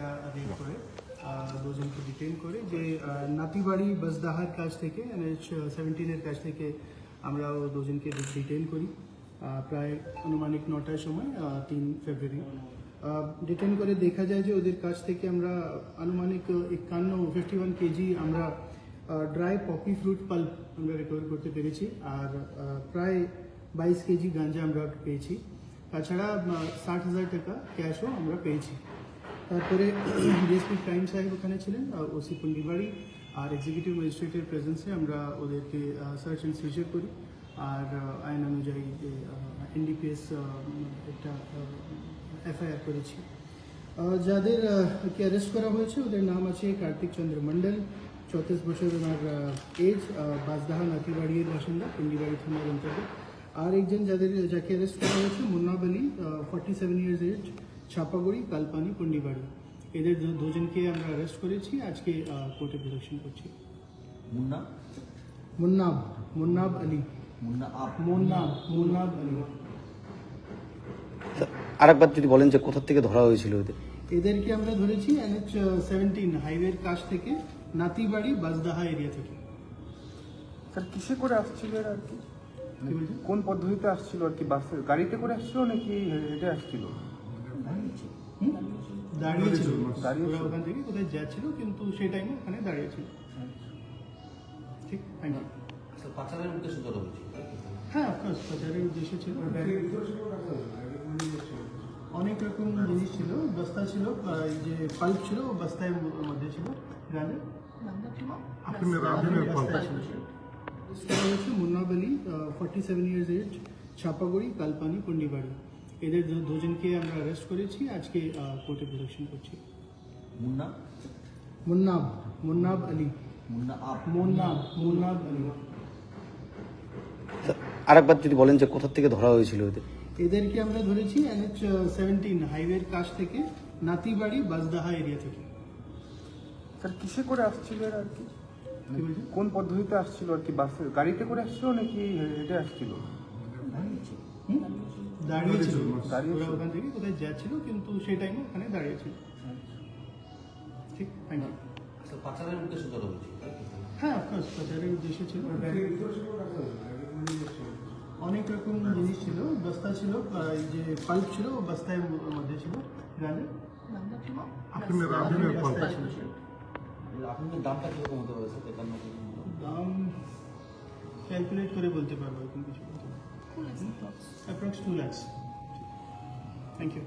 একটা রেড করে দুজনকে ডিটেইন করে যে নাতিবাড়ি বাসদাহার কাছ থেকে এনএইচ সেভেন্টিনের কাছ থেকে আমরা ও দুজনকে ডিটেইন করি। প্রায় আনুমানিক নটার সময় তিন ফেব্রুয়ারি। ডিটেইন করে দেখা যায় যে ওদের কাছ থেকে আমরা আনুমানিক একান্ন ফিফটি ওয়ান কেজি আমরা ড্রাই পপি ফ্রুট পাল্প আমরা রিকভার করতে পেরেছি। আর প্রায় বাইশ কেজি গাঞ্জা আমরা পেয়েছি। তাছাড়া ষাট হাজার টাকা ক্যাশও আমরা পেয়েছি। তারপরে ডিএসপি ক্রাইম সাহেব ওখানে ছিলেন ওসি পুন্ডিবাড়ি আর এক্সিকিউটিভ ম্যাজিস্ট্রেটের প্রেজেন্সে আমরা ওদেরকে সার্চ অ্যান্ড সিজার করি। আর আইন অনুযায়ী যে এনডিপিএস একটা এফআইআর করেছি। আহ, যাদের আহ, অ্যারেস্ট করা হয়েছে ওদের নাম আছে কার্তিক চন্দ্র মণ্ডল চৌত্রিশ বছর ওনার এজ বাজদাহা নাতিবাড়ির বাসিন্দা পিন্ডিবাড়ি থানার অন্তর্গত। আর একজন যাদের যাকে অ্যারেস্ট করা হয়েছে Munnab Ali forty seven years age Chhapaguri Kalpani Pandibari এদের দুজনকে আমরা অ্যারেস্ট করেছি আজকে কোর্টে প্রদর্শন করছি। মুন্না? মুন্নাব মুন্নাব আলী। মুন্না মুন্নাব মুন্নাব আলী। আরেকবার যদি বলেন যে কোথা থেকে ধরা হয়েছিল ওদের এদেরকে আমরা ধরেছি এনএচ সেভেন্টিন হাইওয়ের কাছ থেকে নাতিবাড়ি বাজদাহা এরিয়া থেকে। স্যার কিসে করে আসছিল এরা আর কি? কি কোন পদ্ধতিতে আসছিল আর কি? বাসে গাড়িতে করে আসছিল নাকি হেঁটে আসছিল? দাঁড়িয়ে দাঁড়িয়ে ওখান থেকে কোথায় যাচ্ছিল কিন্তু সেই টাইমে ওখানে দাঁড়িয়ে ঠিক? থ্যাংক ইউ পাচারের উদ্দেশ্যে ধরা হয়েছিল হ্যাঁ অফকোর্স প্রচারের উদ্দেশ্য ছিল। অনেক রকম জিনিস ছিল বস্তা ছিল এই যে পাল্প ছিল বস্তায় মধ্যে ছিল গাঁজা বস্তায় ছিল। সেটা হচ্ছে Munnab forty seven years age Chhapaguri Kalpani Pandibari এদের দুজনকে আমরা অ্যারেস্ট করেছি আজকে কোর্টে প্রদর্শন করছি। মুন্না? মুন্নাব মুন্নাব আলী। মুন্না আপ। মুন্নাব মুন্নাব আলী। আরেকবার যদি বলেন যে কোথা থেকে ধরা হয়েছিল ওদের এদেরকে আমরা ধরেছি এনএচ সেভেন্টিন হাইওয়ের কাছ থেকে নাতিবাড়ি বাজদাহা এরিয়া থেকে। স্যার কিসে করে আসছিল আর কি? কি কোন পদ্ধতিতে আসছিল আর কি? বাসে গাড়িতে করে আসছিল নাকি হেঁটে আসছিল? দাঁড়িয়ে ছিল ওরা ওখান থেকে কোথায় যাচ্ছিল কিন্তু সেই টাইমে ওখানে দাঁড়িয়ে ছিল ঠিক থ্যাংক ইউ পাচারের উদ্দেশ্যে ধরা হয়েছিল হ্যাঁ অফকোর্স উদ্দেশ্য ছিল। অনেক রকম জিনিস ছিল বস্তা ছিল এই যে পাল্প ছিল ও বস্তায় মধ্যে ছিল মতো? দাম ক্যালকুলেট করে বলতে পারব এখন কিছু approx two lakhs thank you